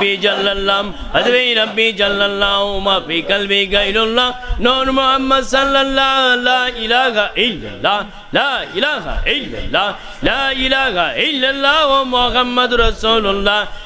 ربي جل الله حسبي ربي جل الله ما في قلبي غير الله نور محمد صلى الله لا إله إلا الله لا إله إلا الله لا إله إلا الله محمد رسول الله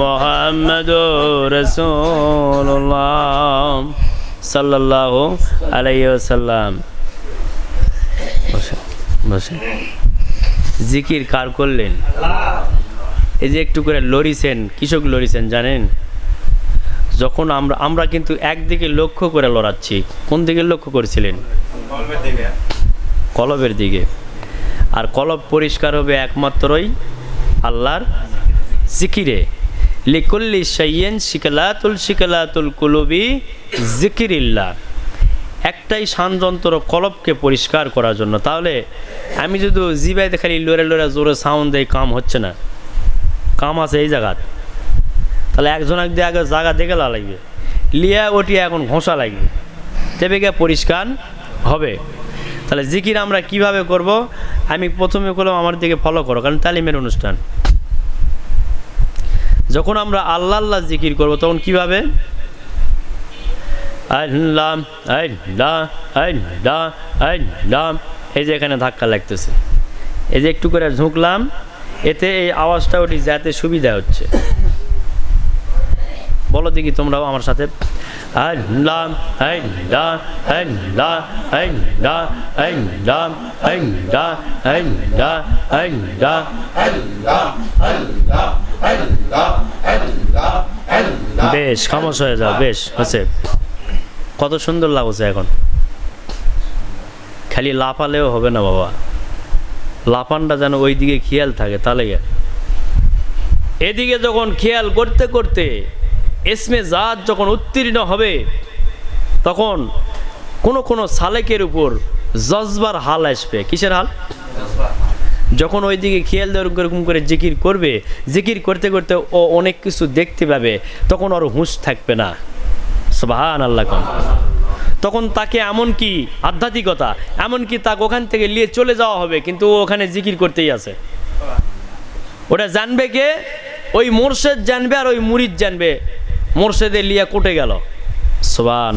মোহাম্মদ রসুল্লাহ সাল্লাহ আলাইসাল্লাম জিকির কার করলেন? এই যে একটু করে লড়িছেন কৃষক লড়িছেন জানেন? যখন আমরা আমরা কিন্তু একদিকে লক্ষ্য করে লড়াচ্ছি। কোন দিকে লক্ষ্য করেছিলেন? কলবের দিকে। আর কলব পরিষ্কার হবে একমাত্রই আল্লাহর জিকিরে। লিকুল্লি সাইয়েন শিকলাতুল শিকলাতুল কুলুবি জিকিরিল্লাহ একটাই শানযন্ত্র কলবকে পরিষ্কার করার জন্য। তাহলে আমি যদি জিবাইতে খালি লড়ে লড়ে জোরে সাউন্ড দেয় কাম হচ্ছে না। কাম আছে এই জায়গাত। তাহলে একজন এক দিয়ে আগে জায়গা দেখে লাগবে। লিয়া ওটিয়া এখন ঘষা লাগবে। তেবে গিয়ে পরিষ্কার হবে। তাহলে জিকির আমরা কীভাবে করব? আমি প্রথমে করলাম আমার দিকে ফলো করো, কারণ তালিমের অনুষ্ঠান। যখন আমরা আল্লাহ আল্লাহ জিকির করব তখন কীভাবে এই যে এখানে ধাক্কা লাগতেছে এই যে একটু করে ঝুঁকলাম এতে এই আওয়াজটা ওটি যাতে সুবিধা হচ্ছে বলো দেখি তোমরাও আমার সাথে আল্লাহ বেশ খামোশ হয়ে যাও বেশ, হচ্ছে কত সুন্দর লাগছে এখন। খালি লাফালেও হবে না বাবা। লাফানটা যেন ওই দিকে খেয়াল থাকে, তাহলে এদিকে যখন খেয়াল করতে করতে এসমে জাত যখন উত্তীর্ণ হবে, তখন কোনো কোনো সালেকের উপর জজবার হাল আসবে। কিসের হাল? যখন ওই দিকে খেয়াল দেওয়ার এরকম করে জিকির করবে, জিকির করতে করতে ও অনেক কিছু দেখতে পাবে, তখন ওর হুঁশ থাকবে না। সবাহান আল্লাহ কম তখন তাকে এমন কি আধ্যাত্মিকতা, এমন কি তাকে ওখান থেকে নিয়ে চলে যাওয়া হবে, কিন্তু ও ওখানে জিকির করতেই আছে। ওটা জানবে কে? ওই মোর্শেদ জানবে আর ওই মুরিদ জানবে। মোর্শেদের লিয়া কোটে গেল। সোবান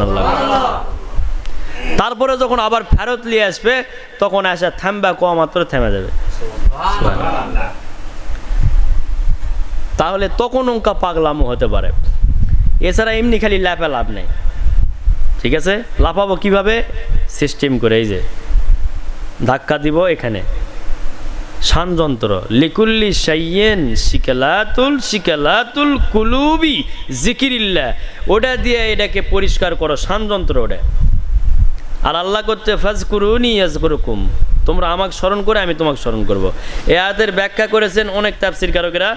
তারপরে যখন আবার ফেরত নিয়ে আসবে, তখন আসা থামবা কম মাত্র থেমে যাবে। তাহলে তখন অঙ্কা পাগলামো হতে পারে। এছাড়া এমনি খালি ল্যাপে লাভ নেই। ঠিক আছে? লাফাবো কীভাবে? সিস্টেম করে, এই যে। ধাক্কা দিব এখানে। শানযন্ত্র লিকুল্লি সাইয়েন শিকালাতুল শিকালাতুল কুলুবি জিকিরিল্লা ওটা দিয়ে এটাকে পরিষ্কার করো শানযন্ত্র ওটা। আর আল্লাহ করতে ফাজ করুনি ইয়াজ করুকুম তোমরা আমাকে স্মরণ করে, আমি তোমাকে স্মরণ করব। এ আয়াতের ব্যাখ্যা করেছেন অনেক তাফসির কারকেরা।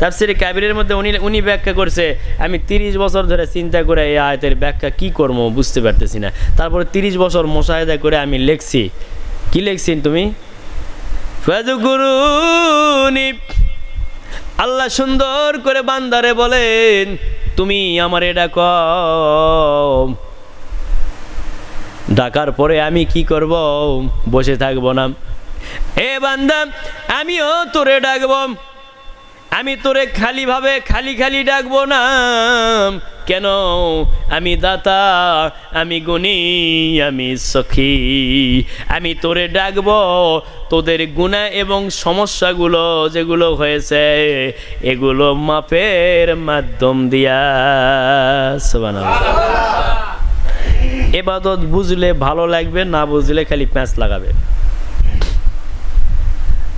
তাফসির কাবিরের মধ্যে উনি উনি ব্যাখ্যা করছে, আমি তিরিশ বছর ধরে চিন্তা করে এই আয়াতের ব্যাখ্যা কি করব বুঝতে পারতেছি না। তারপরে তিরিশ বছর মোশাহেদা করে আমি লিখছি। কি লিখছেন তুমি? ফাজকুরুনি। আল্লাহ সুন্দর করে বান্দারে বলেন, তুমি আমার এটা কম ডাকার পরে আমি কি করব? বসে থাকব না। এ বান্দা, আমিও তোরে ডাকব। আমি তোরে খালিভাবে খালি খালি ডাকবো না। কেন? আমি দাতা, আমি গুণী, আমি সখী। আমি তোরে ডাকব। তোদের গুণা এবং সমস্যাগুলো যেগুলো হয়েছে, এগুলো মাপের মাধ্যম দিয়া। সুবহানাল্লাহ। এবাদত বুঝলে ভালো লাগবে, না বুঝলে খালি প্যাঁচ লাগাবে।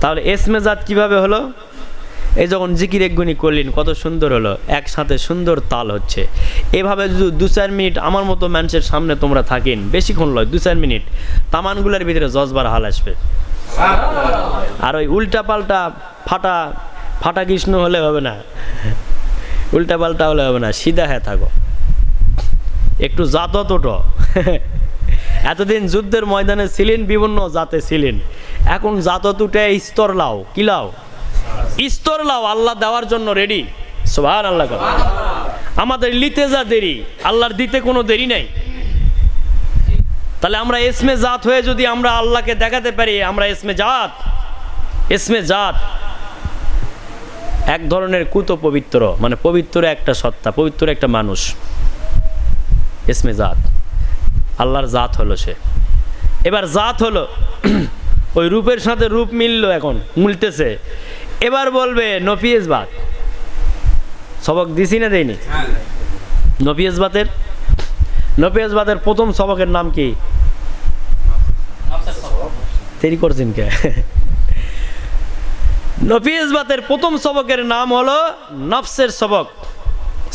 তাহলে এসমেজাত কীভাবে হলো? এই যখন জিকির একগুনি করলেন, কত সুন্দর হলো, একসাথে সুন্দর তাল হচ্ছে। এভাবে যদি দু চার মিনিট আমার মতো মানুষের সামনে তোমরা থাকেন, বেশিক্ষণ লয়, দু চার মিনিট, তামানগুলোর ভিতরে জজবার হাল আসবে। আর ওই উল্টা পাল্টা ফাটা ফাটা কৃষ্ণ হলে হবে না। উল্টা পাল্টা হলে হবে না, সিধা হ্যাঁ থাকো। একটু জাতত ওঠো এতদিন যুদ্ধের ময়দানে ছিলেন, বিভিন্ন জাতে ছিলেন। এখন জাতত উঠে স্তর লাও। কি লাও? স্তর লাও, আল্লাহ দেওয়ার জন্য রেডি সোভান আল্লাহ। আমাদের লিতে যা দেরি, আল্লাহর দিতে কোনো দেরি নাই। তাহলে আমরা এসমে জাত হয়ে যদি আমরা আল্লাহকে দেখাতে পারি, আমরা এসমে জাত। এসমে জাত। এক ধরনের কুত পবিত্র মানে পবিত্র একটা সত্তা, পবিত্র একটা মানুষ। এসমে জাত। আল্লাহর জাত হলো সে। এবার জাত হলো ওই রূপের সাথে রূপ মিললো এখন মিলতেছে। এবার বলবে নফিয়েজ বাত সবক দিছি না দেয়নি নফিয়েজ বাতের নফিয়েজ বাতের প্রথম সবকের নাম কি? দেরি করছেন কে? নফিয়েজ বাতের প্রথম সবকের নাম হলো নফসের সবক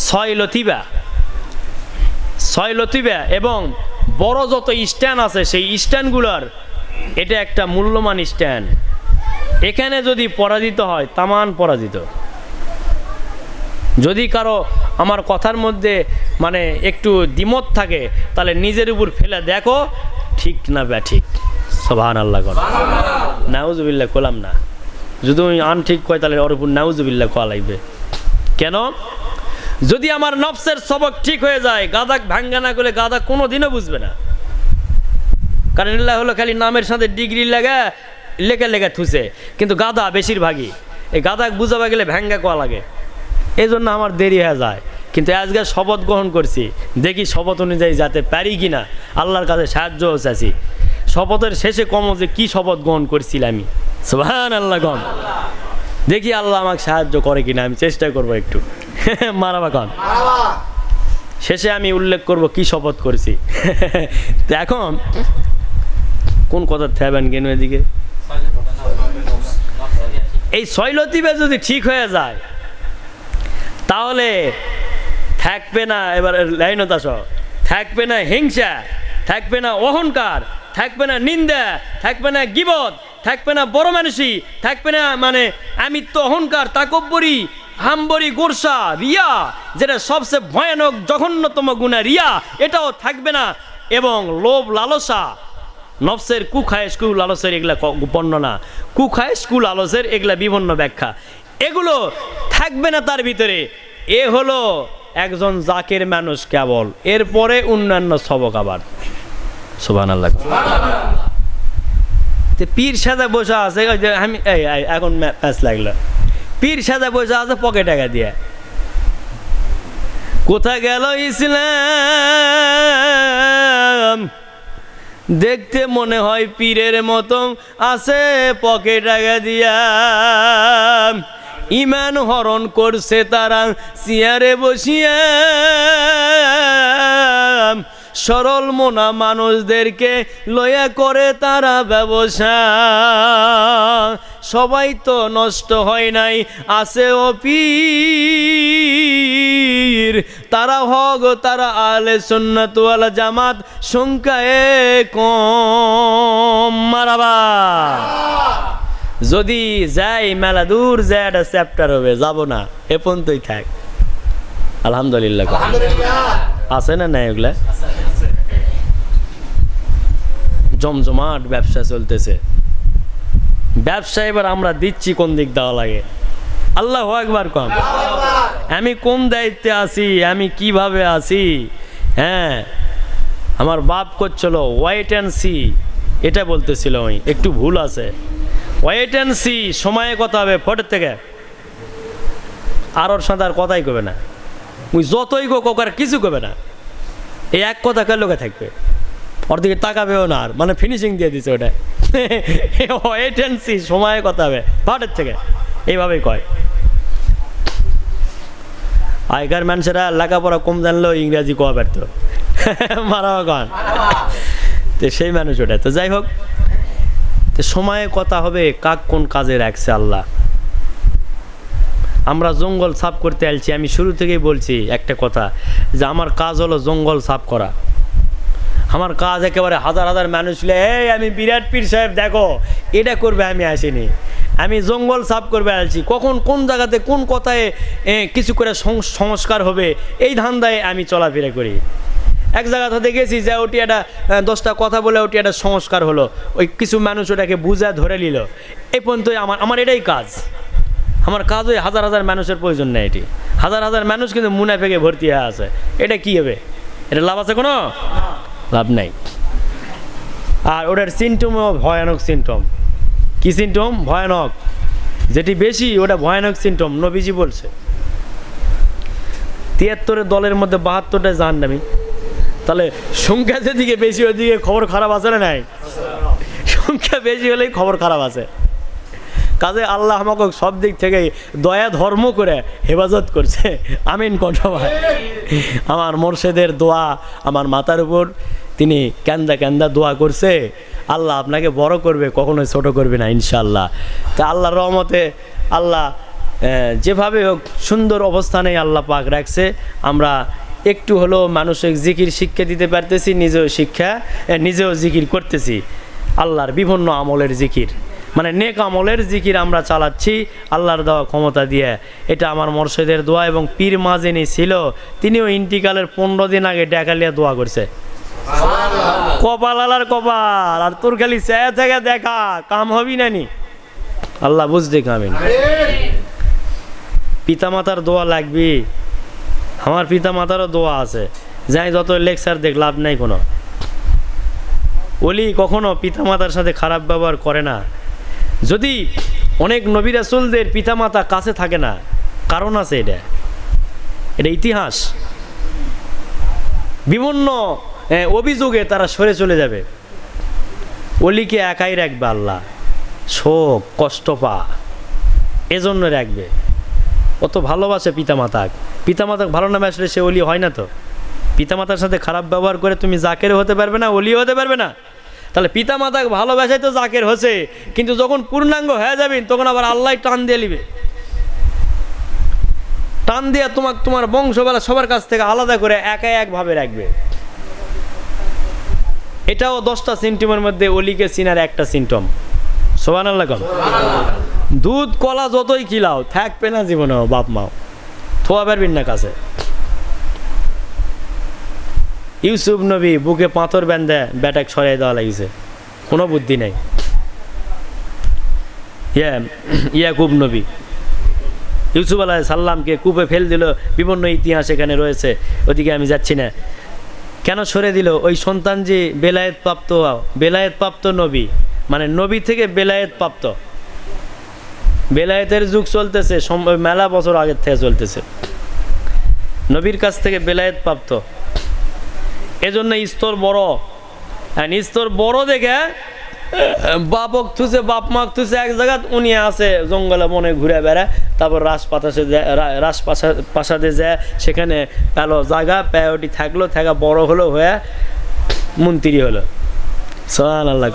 ছয় লতিবা ছয় লতিবা এবং বড় যত স্ট্যান্ড আছে, সেই স্ট্যান্ডগুলোর এটা একটা মূল্যমান স্ট্যান্ড। এখানে যদি পরাজিত হয়, তামান পরাজিত। যদি কারও আমার কথার মধ্যে মানে একটু দ্বিমত থাকে, তাহলে নিজের উপর ফেলে দেখো, ঠিক না ব্যা ঠিক সভান আল্লাহ কর। নাউজুবিল্লাহ করলাম না। যদি আন ঠিক কয় তাহলে ওর উপর নাউজুবিল্লাহ কোয়া লাগবে। কেন? যদি আমার নফসের সবক ঠিক হয়ে যায় গাদা ভাঙ্গা না করলে গাদা কোনো দিনও বুঝবে না। কারণ এগুলা হলো খালি নামের সাথে ডিগ্রি লাগা লেখা লেখা থুসে। কিন্তু গাদা বেশিরভাগই। এই গাদাক বুঝাবা গেলে ভ্যাঙ্গা কোয়া লাগে? এই জন্য আমার দেরি হয়ে যায়। কিন্তু আজকে শপথ গ্রহণ করছি। দেখি শপথ অনুযায়ী যাতে পারি কি না। আল্লাহর কাছে সাহায্য চাচ্ছি। শপথের শেষে কম যে কী শপথ গ্রহণ করছিলাম আমি? সুবহান আল্লাহ গম দেখি আল্লাহ আমাকে সাহায্য করে কিনা, আমি চেষ্টা করব একটু। মারাবা কন শেষে আমি উল্লেখ করব কি শপথ করেছি। এখন কোন কথা থাকবেন কেন এদিকে? এই শৈলতিবে যদি ঠিক হয়ে যায়, তাহলে থাকবে না এবার লাইনতা সহ থাকবে না হিংসা, থাকবে না অহংকার, থাকবে না নিন্দা, থাকবে না গিবত, থাকবে না বড় মানুষই, থাকবে না মানে আমি তো অহংকার, তাকব্বরি হাম্বরি গোরসা, রিয়া, যেটা সবচেয়ে ভয়ানক, জঘন্যতম গুণা রিয়া, এটাও থাকবে না। এবং লোভ, লালসা, নফসের কুখায়েশ কু লালসের এগুলা বর্ণনা কুখায়েশ কু লালসের এগুলা বিভিন্ন ব্যাখ্যা। এগুলো থাকবে না তার ভিতরে। এ হলো একজন জাকের মানুষ কেবল। এরপরে অন্যান্য সবক আবার। তে পীর সাদা বসে আছে আমি এখন প্যাঁচ লাগল। পীর সাদা বসে আছে পকেট টাকা দিয়ে। কোথায় গেল ইসলাম? দেখতে মনে হয় পীরের মতো আছে পকেট টাকা দিয়া। ইমান হরণ করছে তারা চেয়ারে বসিয়া। সরল মোনা মানুষদেরকে লয়া করে তারা ব্যবসা। সবাই তো নষ্ট হয় নাই আছে পীর। তারা হগ তারা আলে সুন্নাত ওয়ালা জামাত সংখ্যায় কম। মারাবা যদি যাই মেলা দূর যায় একটা চ্যাপ্টার হবে যাব না এ পর্যন্তই থাক। আলহামদুলিল্লাহ। আছে না নাই ওগুলা? জমজমাট ব্যবসা চলতেছে। ব্যবসা এবার আমরা দিচ্ছি কোন দিক দেওয়া লাগে? আল্লাহ একবার কম আমি কোন দায়িত্বে আছি? আমি কীভাবে আছি? হ্যাঁ আমার বাপ করছিল ওয়াইট অ্যান্ড সি এটা বলতেছিল আমি, একটু ভুল আছে। ওয়াইট অ্যান্ড সি সময়ে কথা হবে, ফটোর থেকে। আর ওর সাথে আর কথাই কবে না। মুই যতই গো কোকার কিছু কবে না। এই এক কথা কার লোকে থাকবে? ওর দিকে তাকাবেও না আর। মানে ফিনিশিং দিয়ে দিছে ওটা ওয়েট সময়ে কথা হবে ভাটের থেকে। এইভাবেই কয়। আগেকার মানুষেরা লেখাপড়া কম জানলেও ইংরাজি কোয়া পারত মারা গান তো সেই মানুষ ওটা তো যাই হোক। তো সময়ে কথা হবে কাক কোন কাজে রাখছে আল্লাহ। আমরা জঙ্গল সাফ করতে আসছি আমি শুরু থেকেই বলছি একটা কথা যে আমার কাজ হলো জঙ্গল সাফ করা। আমার কাজ একেবারে হাজার হাজার মানুষ ছিল এই আমি বিরাট পীর সাহেব, দেখো, এটা করবে আমি আসিনি। আমি জঙ্গল সাফ করবে আসছি। কখন কোন জায়গাতে কোন কথায় কিছু করে সংস্কার হবে, এই ধান্দায় আমি চলাফেরা করি। এক জায়গা থেকে গেছি যে ওটি একটা দশটা কথা বলে ওটি একটা সংস্কার হলো। ওই কিছু মানুষ ওটাকে বুঝা ধরে নিল। এই পর্যন্তই আমার আমার এটাই কাজ। আমার কাজ ওই হাজার হাজার মানুষের প্রয়োজন নেই এটি। হাজার হাজার মানুষ কিন্তু মুনাফেকে ভর্তি হয়ে আছে। এটা কি হবে? এটা লাভ আছে কোনো? লাভ নাই। আর ওটার সিমটমও ভয়ানক সিমটম কী সিমটম ভয়ানক। যেটি বেশি, ওটা ভয়ানক সিমটম নবীজি বলছে। তিয়াত্তরের দলের মধ্যে বাহাত্তরটা জান নামি তাহলে সংখ্যা যেদিকে বেশি ওদিকে খবর খারাপ আছে না নাই? সংখ্যা বেশি হলেই খবর খারাপ আছে। কাজে আল্লাহ আমাকে সব দিক থেকেই দয়া, ধর্ম করে হেফাজত করছে। আমিন কণ্ঠভাই আমার মোর্শেদের দোয়া, আমার মাথার উপর তিনি ক্যান্দা ক্যান্দা দোয়া করছে। আল্লাহ আপনাকে বড় করবে, কখনোই ছোট করবে না ইনশাল্লাহ তা আল্লাহর রহমতে আল্লাহ যেভাবে হোক সুন্দর অবস্থানে আল্লাহ পাক রাখছে। আমরা একটু হলেও মানুষের জিকির শিক্ষা দিতে পারতেছি, নিজেও শিক্ষা নিজেও জিকির করতেছি। আল্লাহর বিভিন্ন আমলের জিকির। মানে নেক আমলের জিকির আমরা চালাচ্ছি আল্লাহর দেওয়া ক্ষমতা দিয়ে। এটা আমার মর্শেদের দোয়া এবং পীর মাজিনী ছিল তিনিও ইন্টিকালের পনেরো দিন আগে ডেকালিয়া দোয়া করছে। কপাল আলার কপাল আর তোর খালি চেয়ে থেকে দেখা কাম হবি না নি? আল্লাহ বুঝতে কামিন পিতামাতার দোয়া লাগবি আমার পিতামাতারও দোয়া আছে। যাই যত লেকচার দেখ লাভ নাই কোনো। ওলি কখনো পিতামাতার সাথে খারাপ ব্যবহার করে না। যদি অনেক নবী রাসুলদের পিতামাতা কাছে থাকে না, কারণ আছে এটা। এটা ইতিহাস। বিভিন্ন অভিযোগে তারা সরে চলে যাবে। অলিকে একাই রাখবে আল্লাহ? শোক, কষ্ট পা। এজন্য রাখবে। অত ভালোবাসে পিতামাতাক। পিতামাতাক ভালো নামে আসলে সে অলি হয় না তো। পিতামাতার সাথে খারাপ ব্যবহার করে তুমি জাকের হতে পারবে না অলি হতে পারবে না। তাহলে পিতামাতাকে ভালোবাসাই তো জাকের হচ্ছে কিন্তু যখন পূর্ণাঙ্গ হয়ে যাবেন তখন আবার আল্লাহ টান দিয়ে নিবে। টান দিয়ে তোমাক তোমার বংশবেলা সবার কাছ থেকে আলাদা করে একা একভাবে রাখবে। এটাও দশটা সিমটমের মধ্যে অলিকে চিনার একটা সিমটম সোবান আল্লাহ কম দুধ কলা যতই খিলাও থাকবে না জীবনেও বাপ মাও থোয়া পারবেন না কাছে। ইউসুফ নবী বুকে পাথর বেঁধে ব্যাটাক সরাই দেওয়া লাগিছে। কোনো বুদ্ধি নেই। ইয়া, ইয়াকুব নবী। ইউসুফ আলাহ সাল্লামকে কূপে ফেল দিল, বিভিন্ন ইতিহাস এখানে রয়েছে, ওদিকে আমি যাচ্ছি না। কেন সরে দিল? ওই সন্তান যে বেলায়েত প্রাপ্ত বেলায়েত প্রাপ্ত নবী মানে নবী থেকে বেলায়েত প্রাপ্ত বেলায়েতের যুগ চলতেছে মেলা বছর আগের থেকে চলতেছে। নবীর কাছ থেকে বেলায়েত প্রাপ্ত এজন্য স্তর বড়। স্তর বড় দেখে বাপক থুসে বাপ মাক থুসে এক জায়গা উনি আছে জঙ্গলে মনে ঘুরে বেড়ায় তারপর রাস পাতাসে যায় রা- রাস পাশা- প্রাসাদে যায় সেখানে পেল জায়গা প্যাওটি থাকল থাকা বড় হলো হয়ে মন্ত্রী হলো। সোহান আল্লাহ।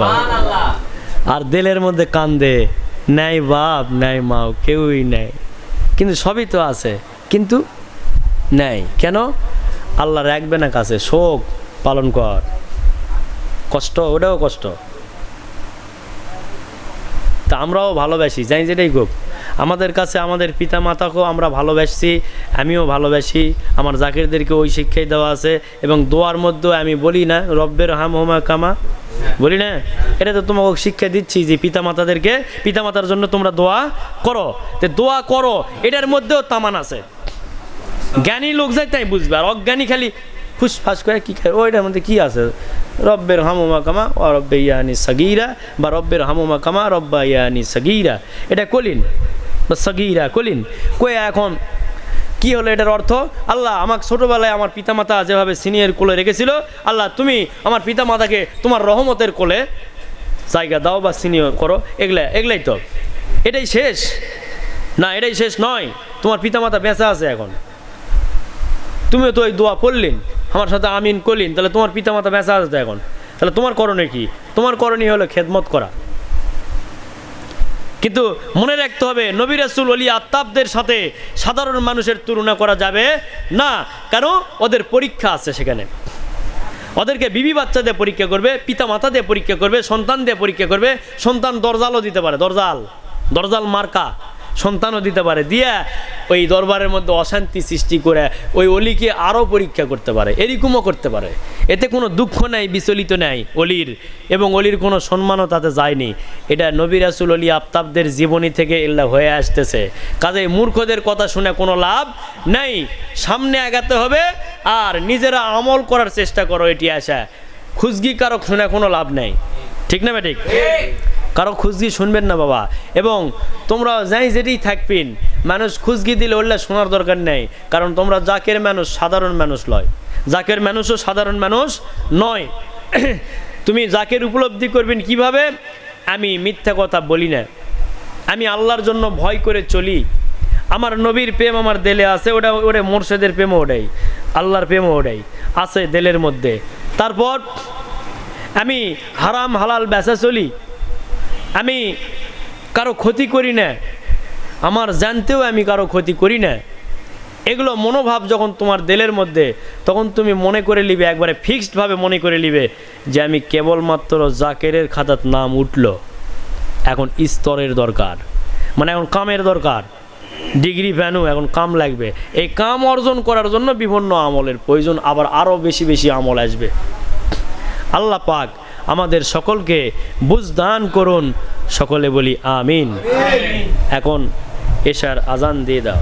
আর দেলের মধ্যে কান্দে নাই বাপ নাই মাও কেউই নাই। কিন্তু সবই তো আছে কিন্তু নাই। কেন? আল্লাহ রাখবে না কাছে, শোক পালন কর। কষ্ট, ওটাও কষ্ট। তা আমরাও ভালোবাসি, যাই যেটাই হোক। আমাদের কাছে, আমাদের পিতা মাতাকেও আমরা ভালোবাসছি, আমিও ভালোবাসি। আমার জাকিরদেরকে ওই শিক্ষাই দেওয়া আছে এবং দোয়ার মধ্যেও আমি বলি না, রব্বের হাম হোমা কামা। বলি না? এটা তো তোমাকে শিক্ষা দিচ্ছি যে পিতা মাতাদেরকে পিতা মাতার জন্য তোমরা দোয়া করো। তো দোয়া করো, এটার মধ্যেও তামান আছে। জ্ঞানী লোক যায় তাই বুঝবে, আর অজ্ঞানী খালি ফুসফাস করে কি খায়? ওইটার মধ্যে কি আছে? রব্বের হামুমা কামা ও রব্বে ইয়ানি সগিরা, বা রব্বের হামুমা কামা রব্বা ইয়ানি সগিরা। এটা কলিন, বা সগিরা কলিন। কয়ে এখন কি হলো এটার অর্থ? আল্লাহ আমাকে ছোটোবেলায় আমার পিতামাতা যেভাবে সিনিয়র কোলে রেখেছিল, আল্লাহ তুমি আমার পিতামাতাকে তোমার রহমতের কোলে জায়গা দাও বা সিনিয়র করো, এগুলা, এগুলাই তো। এটাই শেষ? না, এটাই শেষ নয়। তোমার পিতামাতা বেঁচে আছে এখন। তুমিও তো ওই দোয়া পড়লেন, আমার সাথে আমিন করলেন, তাহলে তোমার পিতামাতা বেঁচে আছে তো এখন? তাহলে তোমার করণীয় কি? তোমার করণীয় হলো খেদমত করা। কিন্তু মনে রাখতে হবে, নবী রাসুল অলি আত্তাবদের সাথে সাধারণ মানুষের তুলনা করা যাবে না কেন ওদের পরীক্ষা আছে সেখানে। ওদেরকে বিবি বাচ্চা দিয়ে পরীক্ষা করবে পিতা মাতা দিয়ে পরীক্ষা করবে, সন্তান দিয়ে পরীক্ষা করবে, সন্তান দরজালও দিতে পারে, দরজাল। দরজাল মার্কা। সন্তানও দিতে পারে, দিয়া ওই দরবারের মধ্যে অশান্তি সৃষ্টি করে ওই অলিকে আরও পরীক্ষা করতে পারে, এরকমও করতে পারে। এতে কোনো দুঃখ নাই, বিচলিত নাই অলির, এবং অলির কোনো সম্মানও তাতে যায়নি। এটা নবী রাসুল অলি আফতাবদের জীবনী থেকে এল্লা হয়ে আসতেছে। কাজে মূর্খদের কথা শুনে কোনো লাভ নাই। সামনে আগাতে হবে আর নিজেরা আমল করার চেষ্টা করো, এটি আসা খুশগি কারক শুনে কোনো লাভ নাই। ঠিক না ঠিক। কারও খুশগি শুনবেন না বাবা। এবং তোমরা যাই যেটাই থাকবেন মানুষ খুশগি দিলে ওল্লা শোনার দরকার নেই, কারণ তোমরা জাকের মানুষ, সাধারণ মানুষ লয়। জাকের মানুষও সাধারণ মানুষ নয়। তুমি জাকের উপলব্ধি করবেন কীভাবে? আমি মিথ্যা কথা বলি না। আমি আল্লাহর জন্য ভয় করে চলি। আমার নবীর প্রেম আমার দেলে আছে, ওটা ওটা মোর্শেদের প্রেমও ওটাই। আল্লাহর প্রেমও ওটাই, আছে দেলের মধ্যে। তারপর আমি হারাম হালাল বেচা চলি। আমি কারও ক্ষতি করি না। আমার জানতেও আমি কারও ক্ষতি করি না। এগুলো মনোভাব যখন তোমার দেলের মধ্যে, তখন তুমি মনে করে নিবে, একবারে ফিক্সডভাবে মনে করে নিবে যে আমি কেবলমাত্র জাকেরের খাতার নাম উঠল। এখন স্তরের দরকার। মানে এখন কামের দরকার। ডিগ্রি ভ্যানু এখন কাম লাগবে। এই কাম অর্জন করার জন্য বিভিন্ন আমলের প্রয়োজন, আবার আরও বেশি বেশি আমল আসবে। আল্লাহ পাক আমাদের সকলকে বুঝদান করুন। সকলে বলি আমিন। এখন এশার আজান দিয়ে দাও।